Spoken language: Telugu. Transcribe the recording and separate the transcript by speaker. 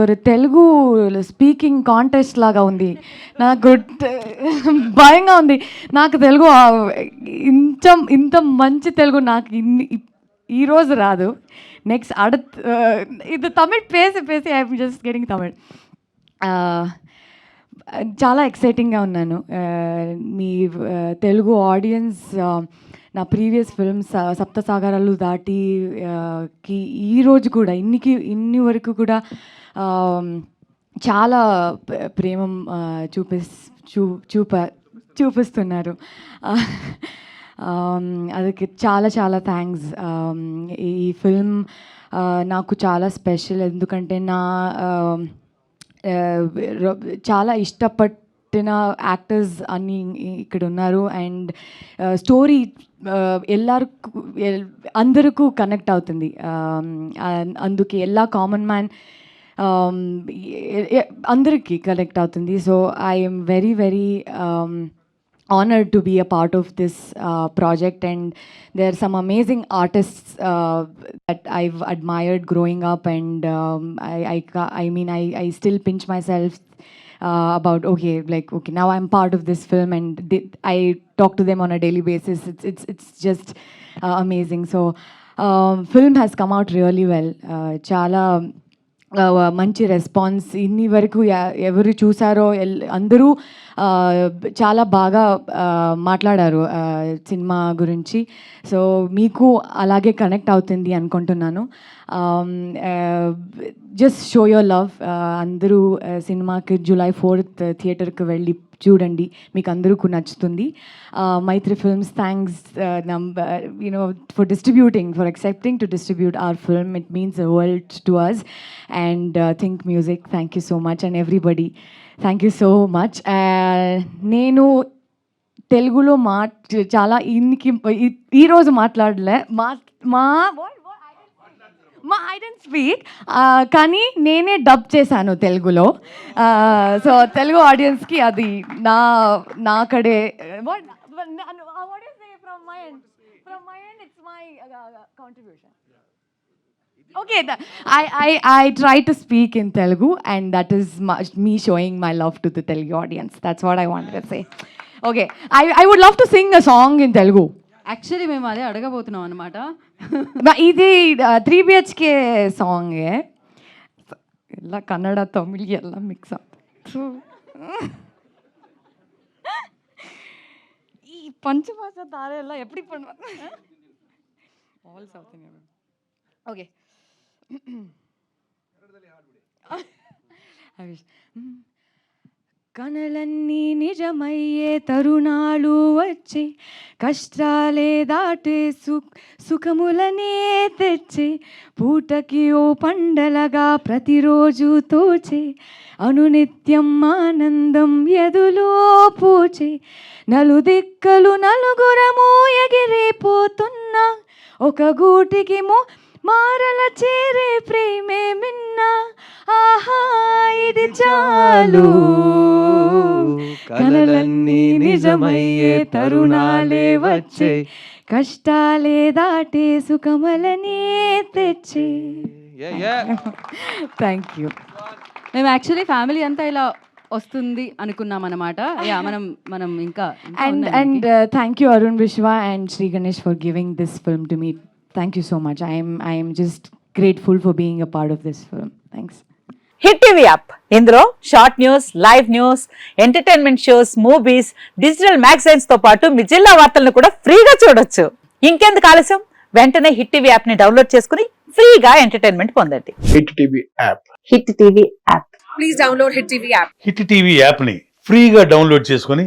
Speaker 1: ஒரு తెలుగు స్పీకింగ్ కాంటెస్ట్ లాగా ఉంది నాకు భయంగా ఉంది నాకు తెలుగు ఇంత ఇంత మంచి తెలుగు నాకు ఇన్ని ఈరోజు రాదు నెక్స్ట్ అడత్ ఇది తమిళ్ పేసి పేసి ఐఎమ్ జస్ట్ గెటింగ్ తమిళ్ చాలా ఎక్సైటింగ్గా ఉన్నాను మీ తెలుగు ఆడియన్స్ నా ప్రీవియస్ ఫిల్మ్స్ సప్త సాగరాలు దాటి కి ఈ రోజు కూడా ఇన్నికి ఇన్ని వరకు కూడా చాలా ప్రేమం ఆ, చూపిస్ చూ చూప చూపిస్తున్నారు. అదకి చాలా చాలా థ్యాంక్స్ ఈ ఫిల్మ్ నాకు చాలా స్పెషల్ ఎందుకంటే నా చాలా ఆ, రొ- చాలా ఇష్టపట్టిన యాక్టర్స్ అన్ని ఇక్కడ ఉన్నారు అండ్ స్టోరీ ఎల్లరికు ఎల్- అందరికీ కనెక్ట్ అవుతుంది ఆమ్, అన్- అందుకే ఎలా కామన్ మ్యాన్ అందరికీ కనెక్ట్ అవుతుంది so I'm very very honored to be a part of this uh, project and there are some amazing artists uh, that I've admired growing up and um, I, I, ca- I mean I, I still pinch myself uh, about okay, like okay, now I'm part of this film, and they, I talk to them on a daily basis. It's it's it's just uh, amazing. So. Um, film has come out really well. Uh, chala మంచి రెస్పాన్స్. ఇన్ని వరకు ఎవరు చూసారో అందరూ చాలా బాగా మాట్లాడారు సినిమా గురించి. సో మీకు అలాగే కనెక్ట్ అవుతుంది అనుకుంటున్నాను. Just show your love. అందరూ సినిమాకి జూలై ఫోర్త్ థియేటర్కి వెళ్ళి చూడండి మీకు అందరూ నచ్చుతుంది Mythri films thanks number you know for distributing for accepting to distribute our film it means world to us and Think Music thank you so much and everybody thank you so much నేను తెలుగులో మాట్ చాలా ఇన్కి ఈరోజు మాట్లాడలే మా మా మా ఐ డెంట్ స్పీక్ కానీ నేనే డబ్ చేశాను తెలుగులో. సో తెలుగు ఆడియన్స్కి అది నా నా కడే okay I I I try to speak in Telugu and that is me showing my love to Telugu audience that's what I want say okay I I would love to sing a song in Telugu I wanted to say. Okay, I, I would love to sing a song in Telugu.
Speaker 2: Actually మేము అదే అడగబోతున్నాం అనమాట
Speaker 1: But ఇది త్రీ బిహెచ్కే సాంగ్ ಎಲ್ಲ ಕನ್ನಡ ತಮಿಳ್ ಎಲ್ಲ ಮಿಕ್ಸ್ ಈ ಪಂಚಭಾಷ ತಾರೆ ಎಲ್ಲ ಎಪ್ಪಡಿ ಪಣ್ಣ ಆಲ್ ಸೌತ್ ಇಂಡಿಯನ್ ಓಕೆ కనలన్నీ నిజమయ్యే తరుణాలు వచ్చి కష్టాలే దాటే సు సుఖములనే తెచ్చి పూటకి ఓ పండలగా ప్రతిరోజు తోచే అనునిత్యం ఆనందం ఎదులో పూచి నలుదిక్కలు నలుగురము ఎగిరిపోతున్నా ఒక గూటికి మో మారల చేరే ప్రేమే మిన్న. ఆహా ఇది చాలు. కలలన్నీ నిజమయ్యే తరుణాలే వచ్చే. కష్టాలే దాటే సుఖమలనే తెచ్చే. థ్యాంక్ యూ
Speaker 2: మేము యాక్చువల్లీ ఫ్యామిలీ అంతా ఇలా వస్తుంది అనుకున్నాం అనమాట యా మనం మనం ఇంకా ఇంకా
Speaker 1: And
Speaker 2: ఉన్నాయి
Speaker 1: and uh, thank you Arun Vishwa and Sri Ganesh for giving this so much. I am I am just grateful for being a part of this film. Thanks.
Speaker 3: Hit TV app ఇందులో short news live news entertainment shows movies digital మ్యాగజైన్స్తో పాటు మీ జిల్లా వార్తలను కూడా ఫ్రీగా చూడొచ్చు. ఇంకెందుకు ఆలస్యం? వెంటనే హిట్ టీవీ యాప్ని డౌన్లోడ్ చేసుకుని ఫ్రీగా ఎంటర్టైన్మెంట్ పొందండి.
Speaker 4: Hit TV app
Speaker 3: Hit TV app
Speaker 5: Hit TV యాప్ని ఫ్రీగా డౌన్లోడ్ చేసుకొని